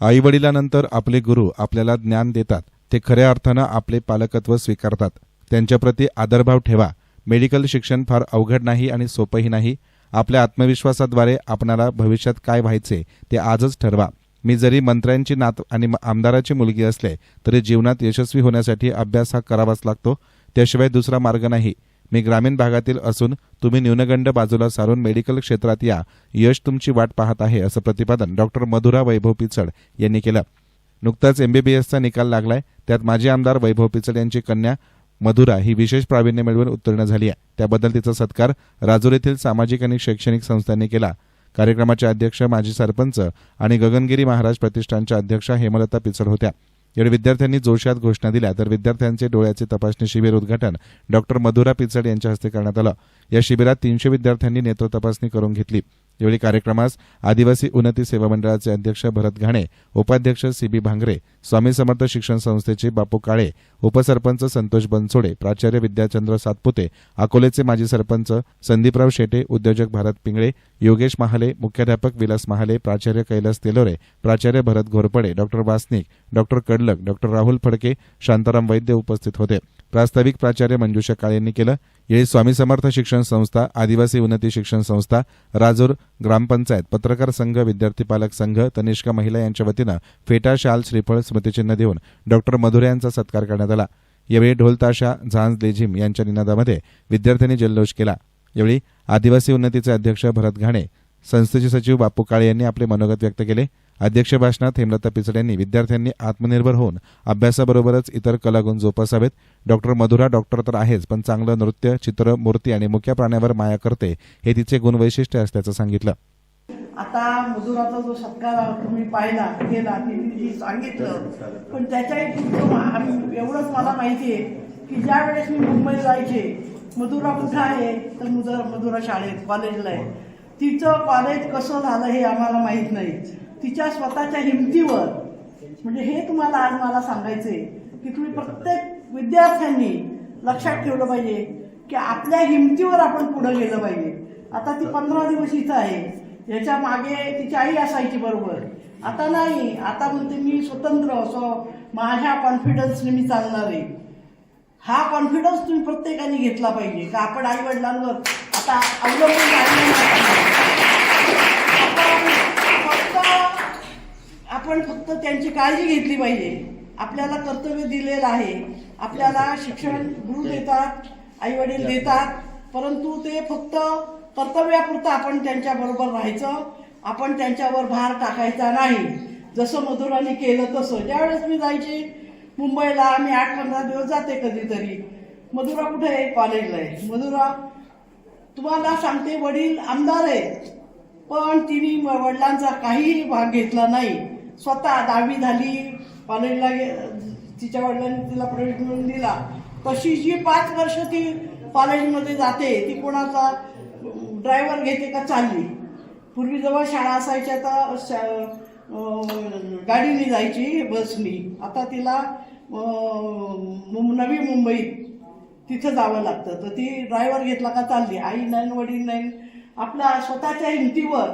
आईवडिलांनंतर आपले गुरु आपल्याला ज्ञान देतात ते खऱ्या अर्थानं आपले पालकत्व स्वीकारतात. त्यांच्याप्रती आदरभाव ठेवा. मेडिकल शिक्षण फार अवघड नाही आणि सोपंही नाही. आपल्या आत्मविश्वासाद्वारे आपणाला भविष्यात काय व्हायचे ते आजच ठरवा. मी जरी मंत्र्यांची नात आणि आमदाराची मुलगी असले तरी जीवनात यशस्वी होण्यासाठी अभ्यास हा करावाच लागतो. त्याशिवाय दुसरा मार्ग नाही. मी ग्रामीण भागातील असून तुम्ही न्यूनगंड बाजूला सारून मेडिकल क्षेत्रात या. यश तुमची वाट पाहत आहे असं प्रतिपादन डॉक्टर मधुरा वैभव पिचड यांनी केलं. नुकताच एमबीबीएसचा निकाल लागलाय. त्यात माजी आमदार वैभव पिचड यांची कन्या मधुरा ही विशेष प्रावीण्य मिळवून उत्तीर्ण झाली आहे. त्याबद्दल तिचा सत्कार राजूर येथील सामाजिक आणि शैक्षणिक संस्थांनी केला. कार्यक्रमाचे अध्यक्ष माजी सरपंच आणि गगनगिरी महाराज प्रतिष्ठानच्या अध्यक्षा हेमलता पिचड होत्या. यावेळी विद्यार्थ्यांनी जोशात घोषणा दिल्या. तर विद्यार्थ्यांचे डोळ्याचे तपासणी शिबिर उद्घाटन डॉक्टर मधुरा पिचड यांच्या हस्ते करण्यात आलं. या शिबिरात तीनशे विद्यार्थ्यांनी नेत्र तपासणी करून घेतली. यावेळी कार्यक्रमास आदिवासी उन्नती सेवा मंडळाचे अध्यक्ष भरत घाणे उपाध्यक्ष सीबी भांगरे स्वामी समर्थ शिक्षण संस्थेचे बापू काळे उपसरपंच संतोष बनसोडे प्राचार्य विद्याचंद्र सातपुते अकोलेचे माजी सरपंच संदीपराव शेटे उद्योजक भारत पिंगळे योगेश महाले मुख्याध्यापक विलास महाले प्राचार्य कैलास तेलोरे प्राचार्य Bharat Ghorpade doctor Wasnik doctor Kadlak doctor Rahul Phadke Shantaram Vaidya उपस्थित होते. प्रास्ताविक प्राचार्य मंजुषा काळे यांनी केलं. यावेळी स्वामी समर्थ शिक्षण संस्था आदिवासी उन्नती शिक्षण संस्था राजूर ग्रामपंचायत पत्रकार संघ विद्यार्थी पालक संघ तनिष्का महिला यांच्या वतीनं फेटा शाल श्रीफळ स्मृतिचिन्ह देऊन डॉक्टर मधुरे यांचा सत्कार करण्यात आला. यावेळी ढोलताशा झांज लेझिम यांच्या निनादामध्ये विद्यार्थ्यांनी जल्लोष केला. यावेळी आदिवासी उन्नतीचे अध्यक्ष भरत घाणे संस्थेचे सचिव बापू काळे यांनी आपले मनोगत व्यक्त केले. अध्यक्ष भाषणात हेमलता पिचड यांनी विद्यार्थ्यांनी आत्मनिर्भर होऊन अभ्यासाबरोबरच इतर कलागुण जोपासावेत. डॉक्टर मधुरा डॉक्टर तर आहेच पण चांगलं नृत्य चित्र मूर्ती आणि मुख्या प्राण्यावर माया करते हे तिचे गुणवैशिष्ट्य असल्याचं सांगितलं. आता मजुराचा जो सत्कार तुम्ही पाहिला केला तिने सांगितलं. पण त्याच्याही एवढंच मला माहिती आहे की ज्या वेळेस मी मुंबईला जायचे मधुरा कुठं आहे? तर मधुरा मधुरा शाळेत कॉलेजला आहे. तिचं कॉलेज कसं झालं हे आम्हाला माहीत नाही. तिच्या स्वतःच्या हिमतीवर. म्हणजे हे तुम्हाला आज मला सांगायचं आहे की तुम्ही प्रत्येक विद्यार्थ्यांनी लक्षात ठेवलं पाहिजे की आपल्या हिमतीवर आपण पुढे गेलं पाहिजे. आता ती पंधरा दिवस इथं आहे. याच्या मागे तिची आई असायची बरोबर. आता नाही. आता म्हणते मी स्वतंत्र असो माझ्या कॉन्फिडन्सने मी चालणार आहे. हा कॉन्फिडन्स तुम्ही प्रत्येकाने घेतला पाहिजे. का आपण आई वडिलांवर आता अवलंबून आपण फक्त त्यांची काळजी घेतली पाहिजे. आपल्याला कर्तव्य दिलेलं आहे. आपल्याला शिक्षण गुरु देतात आई वडील देतात परंतु ते फक्त कर्तव्यापुरतं आपण त्यांच्या बरोबर राहायचं आपण त्यांच्यावर भार टाकायचा नाही. जसं मधुराने केलं तसं. ज्यावेळेस मी जायचे मुंबईला आम्ही आठ पंधरा दिवस जाते कधीतरी. मधुरा कुठे आहे? कॉलेजला आहे. मधुरा तुम्हाला सांगते वडील आमदार आहेत. पण तिने वडिलांचा काहीही भाग घेतला नाही. स्वतः दहावी झाली कॉलेजला गे तिच्या वडिलांनी तिला प्रवेश मिळून दिला. तशी जी पाच वर्ष ती कॉलेजमध्ये जाते ती कोणाचा ड्रायव्हर घेते का चालली. पूर्वी जेव्हा शाळा असायच्या तर शा- गाडीने जायची बसनी आता तिला नवी मुंबईत तिथं जावं लागतं. तर ती ड्रायव्हर घेतला का चालली. आई नाही वडील नाही आपल्या स्वतःच्या हिमतीवर.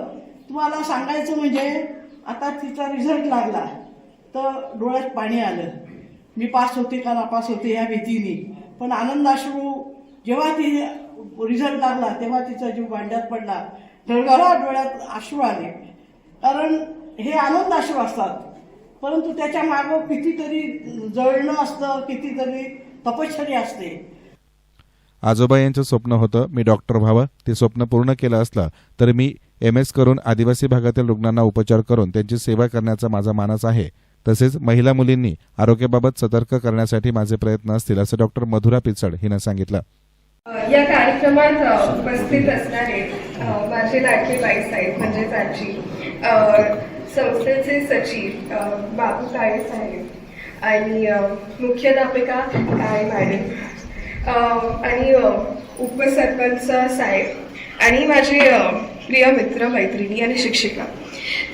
तुम्हाला सांगायचं म्हणजे आता तिचा रिझल्ट लागला. तर डोळ्यात पाणी आलं. मी पास होते का नापास होते ह्या भीतीने. पण आनंदाश्रू जेव्हा ती रिझल्ट लागला तेव्हा तिचा जीव भांड्यात पडला. गळगळा डोळ्यात अश्रू आले. कारण हे आनंद अश्रू असतात. परंतु त्याच्या मागं कितीतरी जळणं असतं कितीतरी तपश्चर्या असते. आजोबा यांचं स्वप्न होतं मी डॉक्टर व्हावं. ते स्वप्न पूर्ण केलं असलं तर मी एम एस करून आदिवासी भागातील रुग्णांना उपचार करून त्यांची सेवा करण्याचा माझा मानस आहे. तसेच महिला मुलींनी आरोग्याबाबत सतर्क करण्यासाठी माझे प्रयत्न असतील असं डॉक्टर मधुरा पिचड हिनं सांगितलं. या कार्यक्रमात उपस्थित असणारे माझे लाडके बाई म्हणजेच आजी संस्थेचे सचिव बाबू काळे साहेब आणि मुख्याध्यापिका काळे मॅडम आणि उपसरपंच साहेब आणि माझे प्रिय मित्र मैत्रिणी आणि शिक्षिका.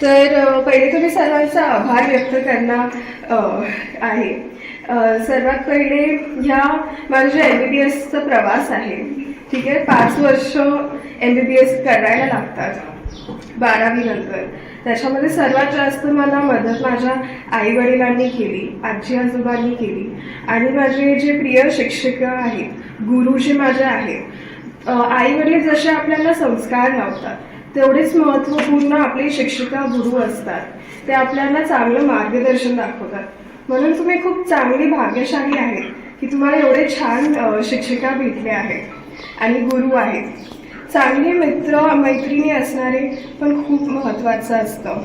तर पहिले तर मी सर्वांचा आभार व्यक्त करणार आहे. सर्वात पहिले ह्या माझ्या एम बी बी एसचा प्रवास आहे. ठीक आहे? पाच वर्ष एम बी बी एस करायला लागतात. बारावी नंतर. त्याच्यामध्ये सर्वात जास्त मला मदत माझ्या आई वडिलांनी केली आजी आजोबांनी केली. आणि माझे जे प्रिय शिक्षिका आहेत गुरु जे माझे आहेत आई वडील जसे आपल्याला संस्कार लावतात तेवढेच महत्त्वपूर्ण आपले शिक्षिका गुरु असतात. ते आपल्याला चांगलं मार्गदर्शन दाखवतात. म्हणून तुम्ही खूप चांगली भाग्यशाली आहेत की तुम्हाला एवढे छान शिक्षिका भेटले आहेत आणि गुरु आहेत. चांगले मित्र मैत्रिणी असणारे पण खूप महत्त्वाचं असतं.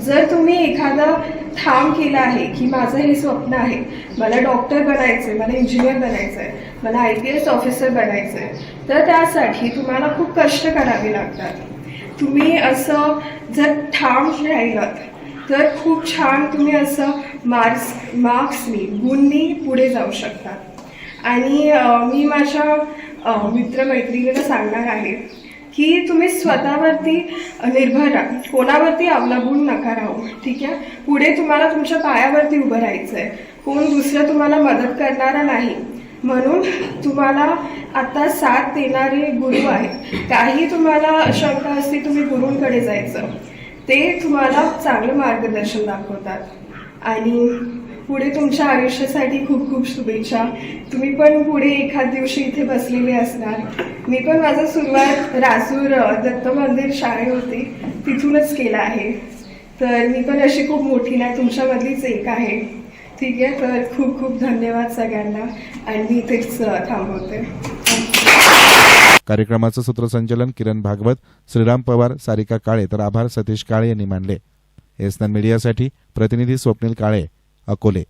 जर तुम्ही एखादं ठाम केलं आहे की माझं हे स्वप्न आहे. मला डॉक्टर बनायचं आहे मला इंजिनियर बनायचं आहे मला आय पी एस ऑफिसर बनायचं आहे तर त्यासाठी तुम्हाला खूप कष्ट करावे लागतात. तुम्ही असं जर ठाम राहिलात तर खूप छान तुम्ही असं मार्क्स मार्क्सनी गुणनी पुढे जाऊ शकता. आणि मी माझ्या मित्रमैत्रिणीला सांगणार आहे की तुम्ही स्वतःवरती निर्भर राहा. कोणावरती अवलंबून नका राहू. ठीक आहे? पुढे तुम्हाला तुमच्या पायावरती उभं राहायचं आहे कोण दुसरं तुम्हाला मदत करणारा नाही. म्हणून तुम्हाला आता साथ देणारे गुरु आहेत. काही तुम्हाला शंका असते तुम्ही गुरूंकडे जायचं. ते तुम्हाला चांगलं मार्गदर्शन दाखवतात. आणि पुढे तुमच्या आयुष्यासाठी खूप खूप शुभेच्छा. तुम्ही पण पुढे एखाद दिवशी इथे बसलेले असणार. मी पण माझा सुरुवात राजूर दत्त मंदिर शाळे होती तिथूनच केला आहे. तर मी पण अशी खूप मोठी ना तुमच्यामधलीच एक आहे. ठीक आहे तर खूप खूप धन्यवाद सगळ्यांना. आणि मी इथेच थांबवते. कार्यक्रमाचं सूत्रसंचलन किरण भागवत श्रीराम पवार सारिका काळे तर आभार सतीश काळे यांनी मानले एसनन मीडियासाठी प्रतिनिधी स्वप्नील काळे. accolés.